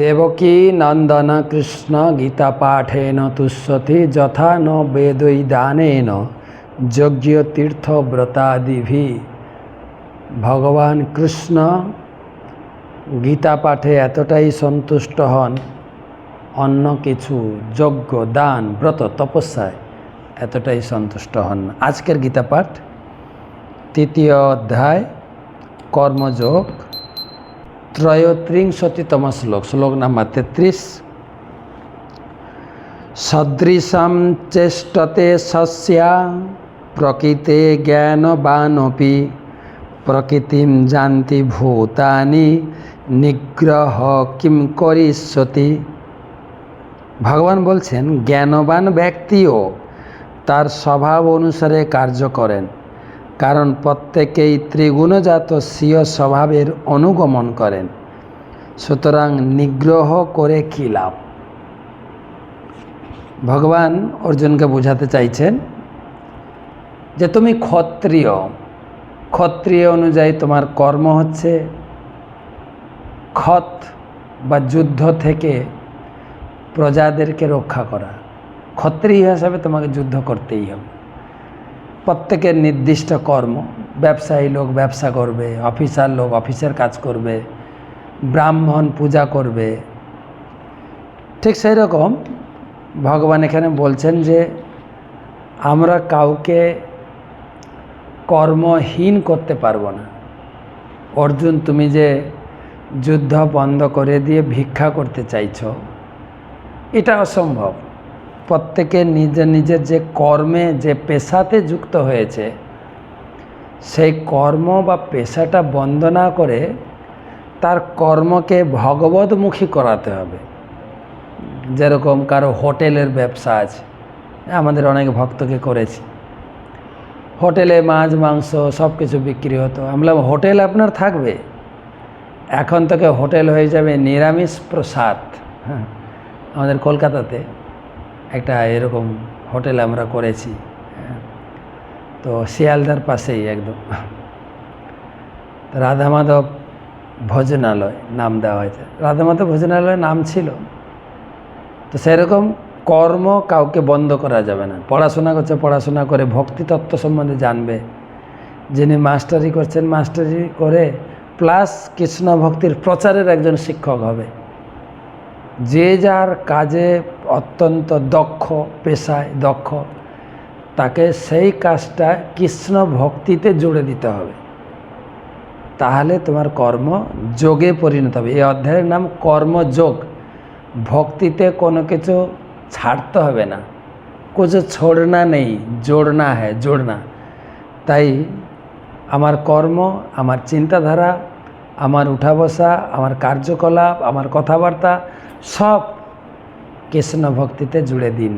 দেবকী নন্দন কৃষ্ণ গীতা পাঠেন তুষ্যতি যথা ন বেদৈদানেন যজ্ঞ তীর্থ ব্রতাদিভি ভগবান কৃষ্ণ গীতা পাঠে এতটাই সন্তুষ্ট হন, অন্য কিছু, যজ্ঞ, দান, ব্রত, তপস্যায় এতটাই সন্তুষ্ট হন। আজকের গীতা পাঠ তৃতীয় অধ্যায়, কর্মযোগ ত্রয়োত্রিংশতিতম শ্লোক শ্লোক নাম্বার তেত্রিশ সদৃশম চেষ্টতে শস্যা প্রকৃতে জ্ঞানবানপি প্রকৃতিম জানতি ভূতানি নিগ্রহ কিম করিষ্যতি ভগবান বলছেন জ্ঞানবান ব্যক্তিও তার স্বভাব অনুসারে কার্য করেন। কারণ প্রত্যেকেই ত্রিগুণজাত স্বীয় স্বভাবের অনুগমন করেন। সুতরাং নিগ্রহ করে কী লাভ? ভগবান অর্জুনকে বোঝাতে চাইছেন যে তুমি ক্ষত্রিয়। ক্ষত্রিয় অনুযায়ী তোমার কর্ম হচ্ছে ক্ষত বা যুদ্ধ থেকে প্রজাদেরকে রক্ষা করা। ক্ষত্রিয় হিসাবে তোমাকে যুদ্ধ করতেই হবে। প্রত্যেকের নির্দিষ্ট কর্ম। ব্যবসায়ী লোক ব্যবসা করবে, অফিসার লোক অফিসের কাজ করবে, ব্রাহ্মণ পূজা করবে। ঠিক সেই রকম ভগবান এখানে বলছেন যে, আমরা কাউকে কর্মহীন করতে পারব না। অর্জুন, তুমি যে যুদ্ধ বন্ধ করে দিয়ে ভিক্ষা করতে চাইছো, এটা অসম্ভব। প্রত্যেকে নিজের নিজের যে কর্মে, যে পেশাতে যুক্ত হয়েছে, সেই কর্ম বা পেশাটা বন্ধ না করে তার কর্মকে ভগবতমুখী করাতে হবে। যেরকম কারও হোটেলের ব্যবসা আছে, আমাদের অনেক ভক্তকে করেছি। হোটেলে মাছ, মাংস সব কিছু বিক্রি হতো। আমরা হোটেল আপনার থাকবে? এখন থেকে হোটেল হয়ে যাবে নিরামিষ প্রসাদ। হ্যাঁ আমাদের কলকাতাতে। একটা এরকম হোটেল আমরা করেছি হ্যাঁ। তো শিয়ালদার পাশেই একদম। রাধা মাধব ভোজনালয় নাম দেওয়া হয়েছে। রাধা মাধব ভোজনালয় নাম ছিল। তো সেরকম কর্ম কাউকে বন্ধ করা যাবে না। পড়াশোনা করছে, পড়াশোনা করে ভক্তি তত্ত্ব সম্বন্ধে জানবে। যিনি মাস্টারি করছেন, মাস্টারি করে প্লাস কৃষ্ণ ভক্তির প্রচারের একজন শিক্ষক হবে। যে যার কাজে অত্যন্ত দক্ষ, পেশায় দক্ষ। তাকে সেই কাজটা কৃষ্ণ ভক্তিতে জুড়ে দিতে হবে। তাহলে তোমার কর্ম যোগে পরিণত হবে। এই অধ্যায়ের নাম কর্মযোগ। ভক্তিতে কোনো কিছু ছাড়তে হবে না। কিছু ছোড়না নেই, জোড়না হ্যাঁ জোড়না। তাই আমার কর্ম, আমার চিন্তাধারা, আমার উঠা বসা, আমার কার্যকলাপ, আমার কথাবার্তা সব কৃষ্ণ ভক্তিতে জুড়ে দিন।